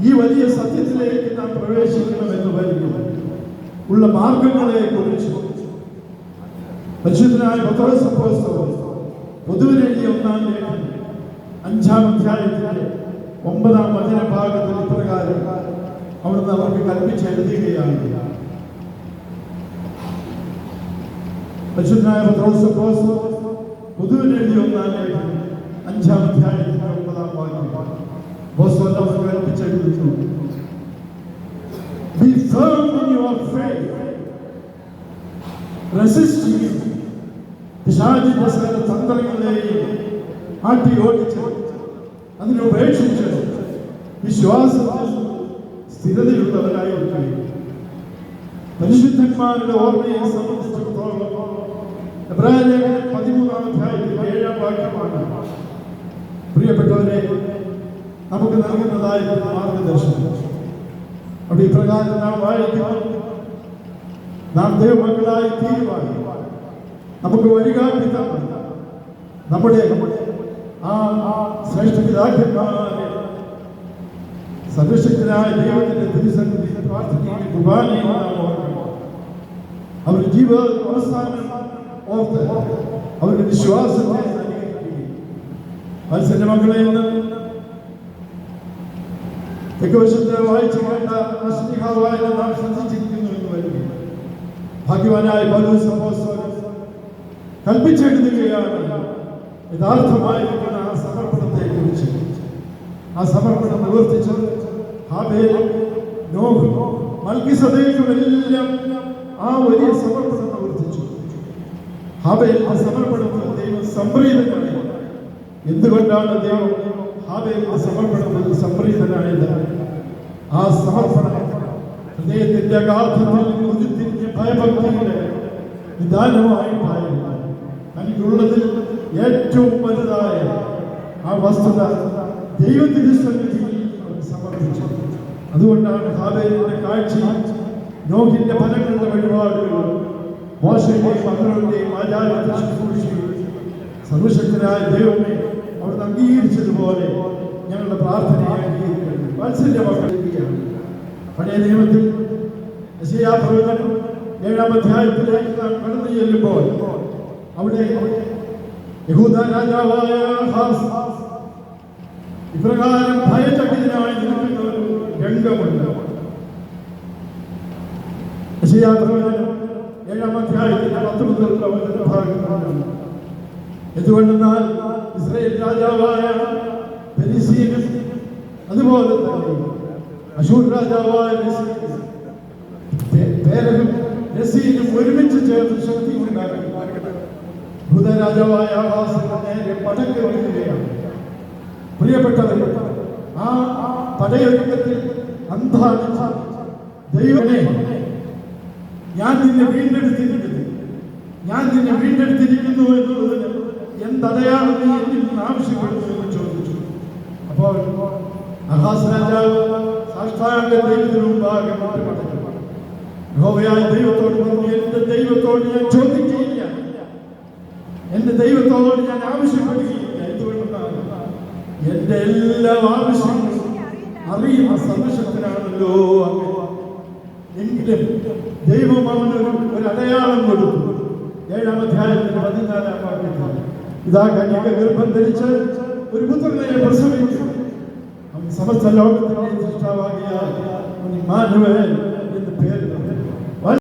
ഈ വലിയ സത്യത്തിലേക്ക് നാം പ്രവേശിക്കണമെന്ന് വരുന്നു ഉള്ള മാർഗങ്ങളെ കുറിച്ച് പരിശുദ്ധനായ പത്രോസ് അപ്പോസ്തലൻ പൊതുവിനെഴുതിയ ഒന്നാം ലേഖനം അഞ്ചാം അധ്യായത്തിലെ ഒമ്പതാം വചനഭാഗത്തിൽ ഇപ്രകാരം അവിടുന്ന് അവർക്ക് കൽപ്പിച്ചെഴുതുകയാണ് പരിശുദ്ധനായ പത്രോസ് അപ്പോസ്തലൻ പൊതുവിനെഴുതിയ ഒന്നാം ലേഖനം അഞ്ചാം അധ്യായത്തിലെ ഒമ്പതാം വാക്യം. അപ്പോസ്തലൻ അവർക്ക് you Be firm in your faith. Resist. പിശാചിന്റെ തന്ത്രങ്ങളെയും ആട്ടി ഓടിച്ച് അതിനെ ഉപേക്ഷിച്ച് വിശ്വാസത്തിൽ സ്ഥിരതയുള്ളവരായിരിക്കും പരിശുദ്ധന്മാരുടെ ഓർമ്മയെ സംബന്ധിച്ചിടത്തോളം എബ്രാഹിം പതിമൂന്നാം അധ്യായത്തിൽ ഏഴാം വാക്യമാണ് പ്രിയപ്പെട്ടവരെ നമുക്ക് നൽകുന്നതായിട്ടുള്ള മാർഗദർശനം. അവിടെ ഇപ്രകാരം നാം വായിക്കുന്നു. നാം ദൈവമക്കളായി തീരുമാനം നമുക്ക് വഴികാട്ടി തന്ന. നമ്മുടെ ആ ശ്രേഷ്ഠ പിതാക്കന്മാരെ സർവശക്തനായ ദൈവത്തിന്റെ തിരുസന്നിധി പ്രാർത്ഥിക്കുകയും കുർബാനയും അവർ ജീവിത അവസാനം ഓർത്ത് അവരുടെ വിശ്വാസത്തെ അനുകരിക്കുകയും മത്സര മക്കളെ തെക്കുവശത്ത് വായിച്ചു കേട്ട അശ്ലിഹാവായ നാം ശ്രദ്ധിച്ചിരിക്കുന്നു എന്ന് വരുന്നു ഭാഗ്യവാനായ പൗലോസ് അപ്പോസ്തലൻ കൽപ്പിച്ചെഴുതുകയാണ് യഥാർത്ഥമായിരിക്കുന്ന ആ സമർപ്പണത്തെ കുറിച്ച് ആ സമർപ്പണം നിവർത്തിച്ചത് ഹാബേൽ നോഹ് മൽക്കിസദേക്കുമെല്ലാം ആ വലിയ സമർപ്പണം നിവർത്തിച്ചു ആ സമർപ്പണത്തിൽ ദൈവം സംപ്രീതനായി എന്തുകൊണ്ടാണ് ദൈവം ഹാബേലിന്റെ സമർപ്പണത്തിൽ സംപ്രീതനായത്. ആ സമർപ്പണം ഹൃദയത്തിന്റെ അഗാധത്തിൽ ഉരുത്തിരിഞ്ഞ ഭയഭക്തിയുടെ നിദാനമായിട്ടായിരുന്നു തനിക്കുള്ളതിൽ ഏറ്റവും വലുതായ ആ വസ്തുത ദൈവത്തിന്റെ സന്നിധിയിൽ സമർപ്പിച്ചു. അതുകൊണ്ടാണ് ഹാബേലിന്റെ കാഴ്ച നോഹിന്റെ ഫലങ്ങളുടെ വഴിപാടുകളും മോശയുടെയും മകളുടെയും ആചാരത്തെ ശുശ്രൂഷയും സർവശക്തനായ ദൈവമേ അവിടുന്ന് അംഗീകരിച്ചതുപോലെ ഞങ്ങളുടെ പ്രാർത്ഥനയെ അംഗീകരിക്കുന്നു പഴയ നിയമത്തിൽ ഏഴാം അധ്യായത്തിലേക്ക് നാം കടന്നു ചെല്ലുമ്പോൾ അവിടെ യഹൂദ രാജാവായ ഇപ്രകാരം ഭയചകിതനായി നിൽക്കുന്ന രംഗമുണ്ട്. ഏഴാം അധ്യായത്തിന്റെ പത്ത് മുതലുള്ള ഭാഗങ്ങളാണ് എന്തുകൊണ്ടെന്നാൽ ഇസ്രയേൽ രാജാവായ അതുപോലെ തന്നെ അശൂർ രാജാവായ പേരനും രസീനും ഒരുമിച്ച് ചേർന്ന് ശക്തി ഉണ്ടാക്കി ഭൂതരാജാവായ ആവാസന്റെ നേരെ പടക്ക് വയ്ക്കുകയാണ് പ്രിയപ്പെട്ടവർ ആ പടയൊരുക്കത്തിൽ അന്താളിച്ച ദൈവമേ. ഞാൻ നിന്നെ വീണ്ടെടുത്തിരിക്കുന്നു. ഞാൻ നിന്നെ വീണ്ടെടുത്തിരിക്കുന്നു എന്നുള്ളതിന് എന്തടയാളം നീ എന്നിൽ നിന്ന് ആവശ്യപ്പെടുന്നു ചോദിച്ചു. അപ്പോൾ അഹാസ് രാജാവ് സാഷ്ടാംഗ ദൈവത്തിന് മുമ്പാകെ മാറ്റപ്പെട്ടു യഹോവയായ ദൈവത്തോട് പറഞ്ഞു എന്റെ ദൈവത്തോട് ഞാൻ ചോദിക്കുകയില്ല. എന്റെ ദൈവത്തോട് ഞാൻ ആവശ്യപ്പെടുകയില്ല. എന്തുകൊണ്ടാണ് എന്റെ എല്ലാ ആവശ്യങ്ങളും അറിയുന്ന അങ്ങ്. എങ്കിലും ദൈവം അവനൊരു ഒരു അടയാളം കൊടുത്തു. ഏഴാം അധ്യായത്തിന് പതിനാലാം വാക്യത്തിൽ ഇതാ കന്യക ഗർഭം ധരിച്ച് ഒരു പുത്രനെ പ്രസവിച്ചു. സമസ്ത ലോകത്തിന്റെ സൃഷ്ടാവാകിയ ഇമ്മാനുവേൽ